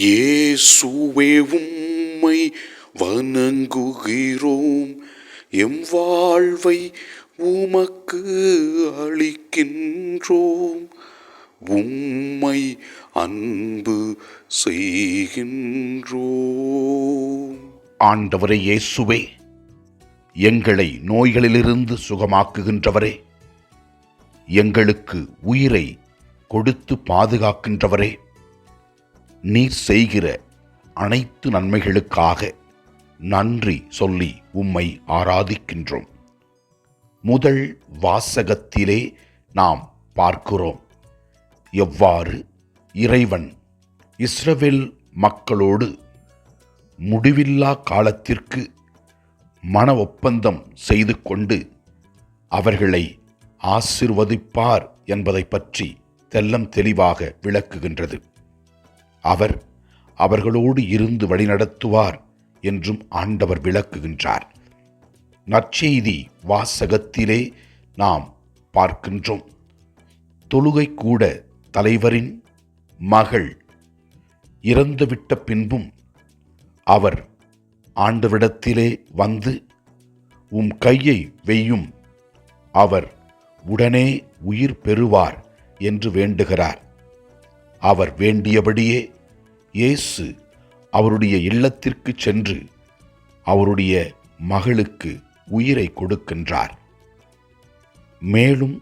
இயேசுவே உம்மை வணங்குகிறோம். எம் வாழ்வை உமக்கு அளிக்கின்றோம். உம்மை அன்பு செய்கின்றோம். ஆண்டவரே இயேசுவே எங்களை நோய்களிலிருந்து சுகமாக்குகின்றவரே எங்களுக்கு உயிரை கொடுத்து பாதுகாக்கின்றவரே. நீர் செய்கிற அனைத்து நன்மைகளுக்காக நன்றி சொல்லி உம்மை ஆராதிக்கின்றோம். முதல் வாசகத்திலே நாம் பார்க்கிறோம். எவ்வாறு? இறைவன் இஸ்ரவேல் மக்களோடு முடிவில்லா காலத்திற்கு மன ஒப்பந்தம் செய்து கொண்டு அவர்களை ஆசிர்வதிப்பார் என்பதை பற்றி தெல்லம் தெளிவாக விளக்குகின்றது. அவர் அவர்களோடு இருந்து வழிநடத்துவார் என்றும் ஆண்டவர் விளக்குகின்றார். நற்செய்தி வாசகத்திலே நாம் பார்க்கின்றோம். தொழுகை கூட தலைவரின் மகள் இறந்துவிட்ட பின்பும் அவர் ஆண்டவிடத்திலே வந்து உம் கையை வெய்யும் அவர் உடனே உயிர் பெறுவார் என்று வேண்டுகிறார். அவர் வேண்டியபடியே இயேசு அவருடைய இல்லத்திற்கு சென்று அவருடைய மகளுக்கு உயிரை கொடுக்கின்றார். மேலும்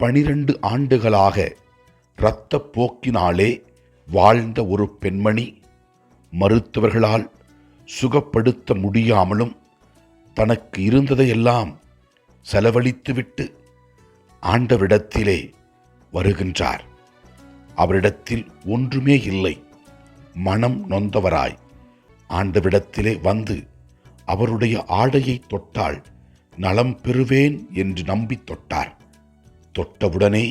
பனிரெண்டு ஆண்டுகளாக இரத்தப் போக்கினாலே வாழ்ந்த ஒரு பெண்மணி மருத்துவர்களால் சுகப்படுத்த முடியாமலும் தனக்கு இருந்ததையெல்லாம் செலவழித்துவிட்டு ஆண்டவிடத்திலே வருகின்றார். அவரிடத்தில் ஒன்றுமே இல்லை. மனம் நொந்தவராய். ஆண்டவிடத்திலே வந்து அவருடைய ஆடையை தொட்டால் நலம் பெறுவேன் என்று நம்பி தொட்டார். தொட்டவுடனே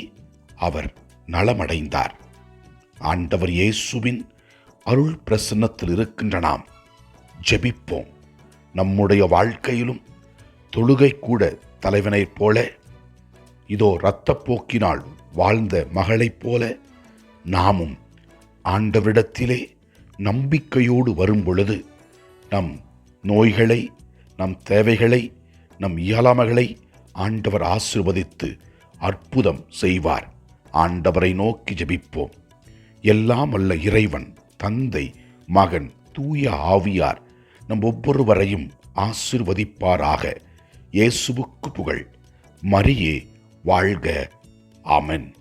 அவர் நலமடைந்தார். ஆண்டவர் இயேசுவின் அருள் பிரசன்னத்தில் இருக்கின்ற நாம் ஜெபிப்போம். நம்முடைய வாழ்க்கையிலும் தொழுகை கூட தலைவனைப் போல இதோ இரத்தப்போக்கினால் வாழ்ந்த மகளைப் போல நாமும் ஆண்டவரிடத்திலே நம்பிக்கையோடு வரும் பொழுது நம் நோய்களை நம் தேவைகளை நம் இயலாமைகளை ஆண்டவர் ஆசிர்வதித்து அற்புதம் செய்வார். ஆண்டவரை நோக்கி ஜெபிப்போம். எல்லாம் அல்ல இறைவன் தந்தை மகன் தூய ஆவியார் நம் ஒவ்வொருவரையும் ஆசிர்வதிப்பாராக. இயேசுவுக்கு புகழ். மரியே வாழ்க. ஆமென்.